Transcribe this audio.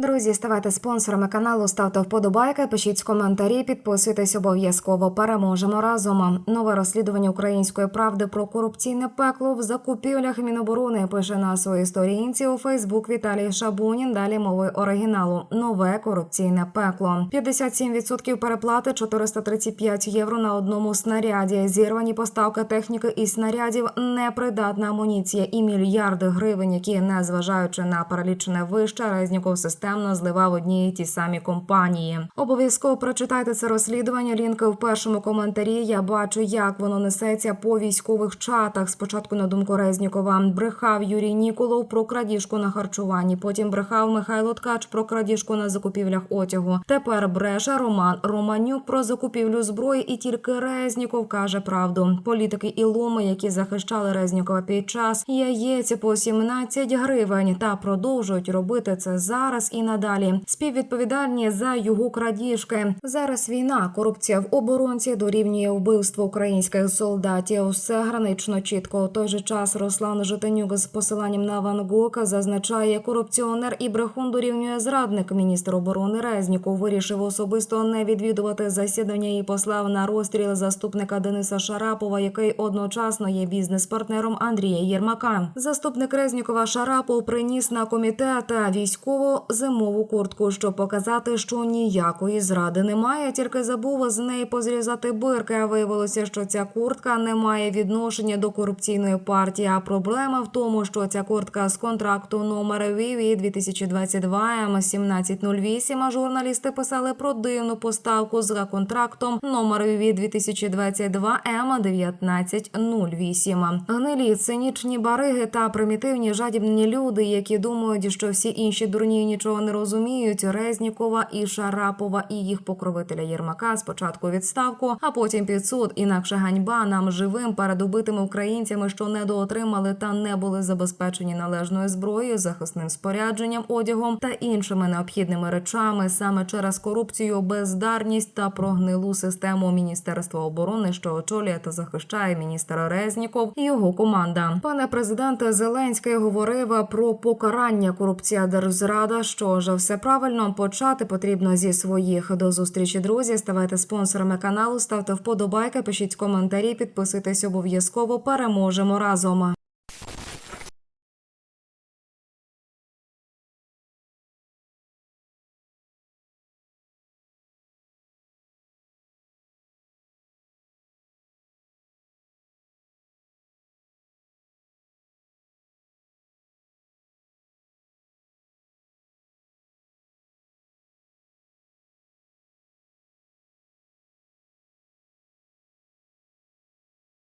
друзі, ставайте спонсорами каналу, ставте вподобайки, пишіть коментарі, підписуйтесь обов'язково. Переможемо разом. Нове розслідування української правди про корупційне пекло в закупівлях Міноборони пише на своїй сторінці у Фейсбук Віталій Шабунін. Далі мови оригіналу. Нове корупційне пекло. 57% переплати, 435 євро на одному снаряді. Зірвані поставки техніки і снарядів, непридатна амуніція і мільярди гривень, які, незважаючи на перелічене вище, Резніков системно зливав одні й ті самі компанії. Обов'язково прочитайте це розслідування. Лінки в першому коментарі. Я бачу, як воно несеться по військових чатах. Спочатку на думку Резнікова брехав Юрій Ніколов про крадіжку на харчуванні. Потім брехав Михайло Ткач про крадіжку на закупівлях одягу. Тепер бреше Роман Романюк про закупівлю зброї, і тільки Резніков каже правду. Політики і ломи, які захищали Резнікова під час яєць по 17 гривень, та продовжують робити це зараз і надалі. Співвідповідальні за його крадіжки. Зараз війна, корупція в оборонці дорівнює вбивство українських солдатів. Все гранично чітко. У той же час Руслан Житанюк з посиланням на Ван Гога зазначає, корупціонер і брехун дорівнює зрадник. Міністр оборони Резніков вирішив особисто не відвідувати засідання і послав на розстріл заступника Дениса Шарапова, який одночасно є бізнес-партнером Андрія Єрмака. Заступник Резнікова Шарапов приніс на комітет військово військову зимову куртку, щоб показати, що ніякої зради немає, тільки забув з неї позрізати бирки. А виявилося, що ця куртка не має відношення до корупційної партії. А проблема в тому, що ця куртка з контракту номер Віві 2022 М1708, А журналісти писали про дивну поставку за контрактом номер Віві 2022 М1908. Гнилі цинічні бариги та примітивні жадібні люди, які думають, що всі інші дурні нічого не розуміють. Резнікова і Шарапова і їх покровителя Єрмака спочатку відставку, а потім під суд. Інакше ганьба нам живим перед убитими українцями, що недоотримали та не були забезпечені належною зброєю, захисним спорядженням, одягом та іншими необхідними речами саме через корупцію, бездарність та прогнилу систему Міністерства оборони, що очолює та захищає міністр Резніков і його команда. Пане президенте Зеленський говорив про покарання корупція держзрада. Що ж, все правильно почати потрібно зі своїх до зустрічі. Друзі, ставайте спонсорами каналу, ставте вподобайки, пишіть коментарі, підписуйтесь обов'язково. Переможемо разом.